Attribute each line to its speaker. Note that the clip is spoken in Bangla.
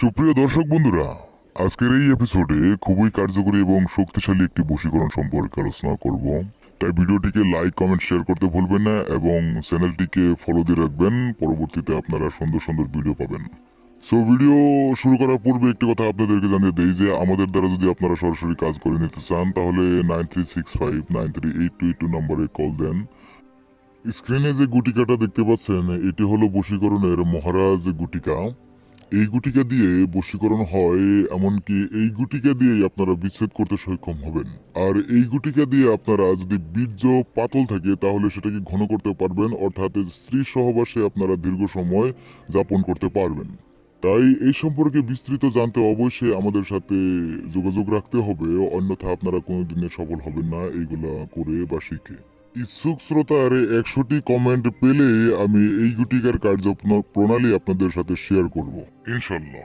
Speaker 1: সুপ্রিয় দর্শক বন্ধুরা, আজকের এই এপিসোডে খুবই কার্যকরী এবং শক্তিশালী একটি বশীকরণ সম্পর্কে আলোচনা করব। তাই ভিডিওটিকে লাইক কমেন্ট শেয়ার করতে ভুলবেন না এবং চ্যানেলটিকে ফলো দিয়ে রাখবেন। পরবর্তীতে আপনারা সুন্দর সুন্দর ভিডিও পাবেন। সো ভিডিও শুরু করার পূর্বে একটি কথা আপনাদেরকে জানিয়ে দেই যে, আমাদের দ্বারা যদি আপনারা সরাসরি কাজ করে নিতে চান, তাহলে nine three six five nine three eight two eight two নম্বরে কল দেন। স্ক্রিনে যে গুটিকাটা দেখতে পাচ্ছেন, এটি হলো বশীকরণের মহারাজ গুটিকা। এই গুটিকা দিয়ে বশীকরণ হয়, এমনকি এই গুটিকা দিয়েই আপনারা বিচ্ছেদ করতে সক্ষম হবেন। আর এই গুটিকা দিয়ে আপনারা যদি বীর্য পাতল থাকে, তাহলে সেটাকে ঘন করতে পারবেন, অর্থাৎ স্ত্রী সহবাসে আপনারা দীর্ঘ সময় যাপন করতে পারবেন। তাই এই সম্পর্কে বিস্তৃত জানতে অবশ্যই আমাদের সাথে যোগাযোগ রাখতে হবে, অন্যথা আপনারা কোনোদিনে সফল হবেন না, এইগুলা করে বা শিখে। ইচ্ছুক শ্রোতার একশোটি কমেন্ট পেলে আমি এই গুটিকার কার্য প্রণালী আপনাদের সাথে শেয়ার করব। ইনশাল্লাহ।